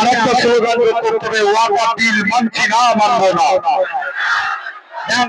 আরেকটা স্লোগান করতে হবে ওয়াকা না মানবো না। ধ্যান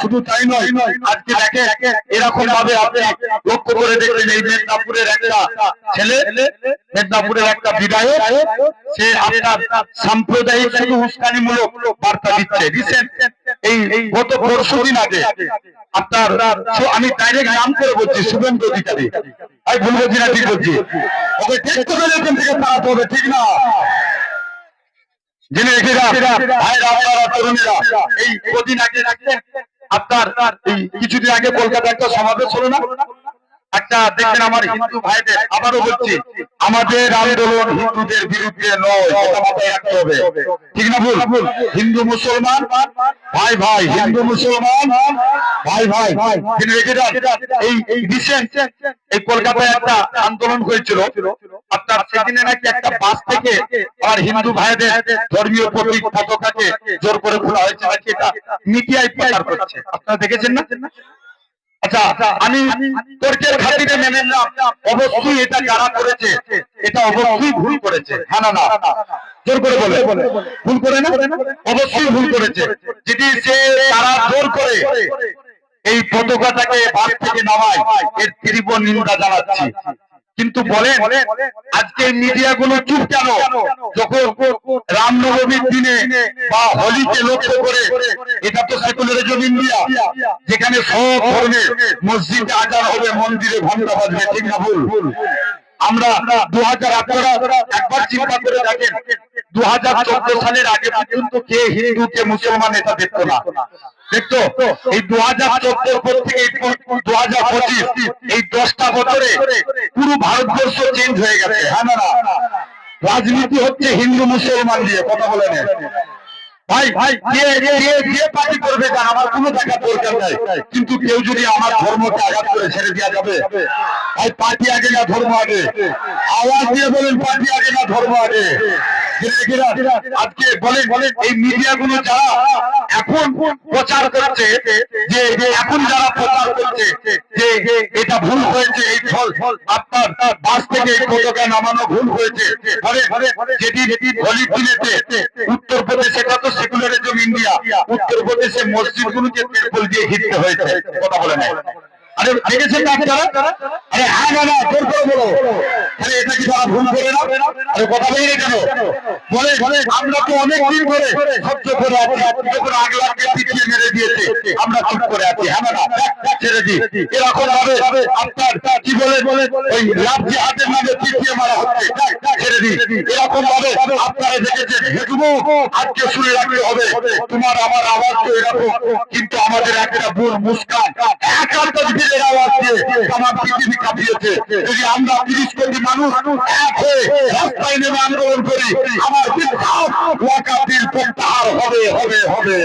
শুধু এরকম ভাবে আপনি লক্ষ্য করে দেখবেন এই মেদিনীপুরের একটা ছেলে, মেদিনীপুরের একটা বিধায়ক, সে আপনার সাম্প্রদায়িক শুধু উস্কানিমূলক বার্তা দিচ্ছে রিসেন্ট এই গত আগে আপনার আমি ডাইরেক্ট নাম করে বলছি, শুভেন্দু অধিকারী। আমি ভুল বলছি না, ঠিক বলছি ওকে, ঠিক করে এখান থেকে তাড়াতে হবে, ঠিক না? জেনে রেখে এই কদিন আগে আপনার কিছুদিন আগে কলকাতা একটা সমাবেশ হলো না? একটা দেখবেন আমার হিন্দু ভাইদের আবারও বলছি, আমাদের আন্দোলন হিন্দুদের বিরুদ্ধে ঠিক না ভুল? হিন্দু মুসলমান, ভাই ভাই, হিন্দু মুসলমান, ভাই ভাই এই এই এই কলকাতায় একটা আন্দোলন হয়েছিল। আপনার সেদিনে নাকি একটা বাস থেকে আর হিন্দু ভাইদের ধর্মীয় প্রতীক পতাকাকে জোর করে খোলা হয়েছে আপনারা দেখেছেন না? আচ্ছা আমি তর্কের খাতিরে মেনে নিলাম। অবশ্যই এটা যারা করেছে এটা অবশ্যই ভুল করেছে। হ্যাঁ না না জোর করে বলে। ভুল করে না? অবশ্যই ভুল করেছে। যদি সে তারা জোর করে এই পতাকাটাকে বাস থেকে নামায় এর তীব্র নিন্দা জানাচ্ছি। কিন্তু বলেন আজকে মিডিয়া গুলো চুপ কেন? যখন রামনবমীর দিনে বা হোলিকে লক্ষ্য করে, এটা তো সেকুলারিজম ইন্ডিয়া, যেখানে সব ধরনের মসজিদে আজান হবে, মন্দিরে ঘণ্টা বাজবে, ঠিক না ভুল? আমরা দু হাজার আপনারা একবার চিন্তা করে দেখেন দু হাজার চোদ্দ সালের আগে পর্যন্ত কে হিন্দু, কে মুসলমান, এটা দেখতো না। দেখতো এই দু হাজার চোদ্দোর থেকে দু হাজার পঁচিশ, এই দশটা বছরে পুরো ভারতবর্ষ চেঞ্জ হয়ে গেছে। হ্যাঁ রাজনীতি হচ্ছে হিন্দু, মুসলমান দিয়ে, কথা বলে নেন ভাই ভাই যে পার্টি করবে তা আমার কোনো দেখা দরকার নাই। কিন্তু কেউ যদি আমার ধর্মকে আঘাত করে ছেড়ে দেওয়া যাবে, ভাই, পার্টি আগে না ধর্ম আগে? আওয়াজ দিয়ে বলেন, পার্টি আগে না ধর্ম আগে? আজকে বলেন, এই মিডিয়া গুলো যারা এখন প্রচার করছে, যে এখন যারা প্রচার করছে, যে এটা ভুল হয়েছে, এই ফল আপনার বাস থেকে পতাকা নামানো ভুল হয়েছে। যেটি উত্তরপ্রদেশে কত সেকুলারিজম ইন্ডিয়া, উত্তরপ্রদেশে মসজিদ গুলোকে তেরপল দিয়ে ঘিরতে হয়েছে। কথা বলে নাই আরে দেখেছেন আরে হ্যাঁ জোর করে বলো আরে এটা কি তারা ভুল করে না আরে কথা বলি কেন বলে বলে আমরা তো অনেক দিন সহ্য করে আছি যখন পিছিয়ে মেরে দিয়েছে আমরা চুপ করে আছি হ্যাঁ ছেড়ে এরকম ভাবে আপনার কি বলে বলে ওই লাভ জিহাদের নামে পিছিয়ে মারা হচ্ছে ছেড়ে এরকম ভাবে আপনারা দেখেছেন আজকে শুনে রাখতে হবে তোমার আমার আওয়াজ তো এরকম কিন্তু আমাদের একটা বোন মুস্কান আন্দোলন করি, আমার প্রত্যাহার হবে হবে হবে।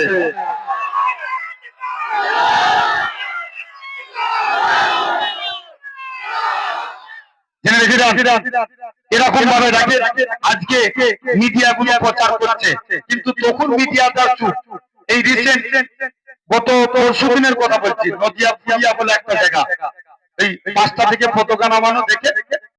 এরকম ভাবে রাখে আজকে মিডিয়া গুলো প্রচার করছে। কিন্তু তখন মিডিয়া তার চুপ। এই রিসেন্ট গত পরশু দিনের কথা বলছি, নদিয়া বলে একটা জায়গা। এই পাঁচটা থেকে পতাকা নামানো দেখে?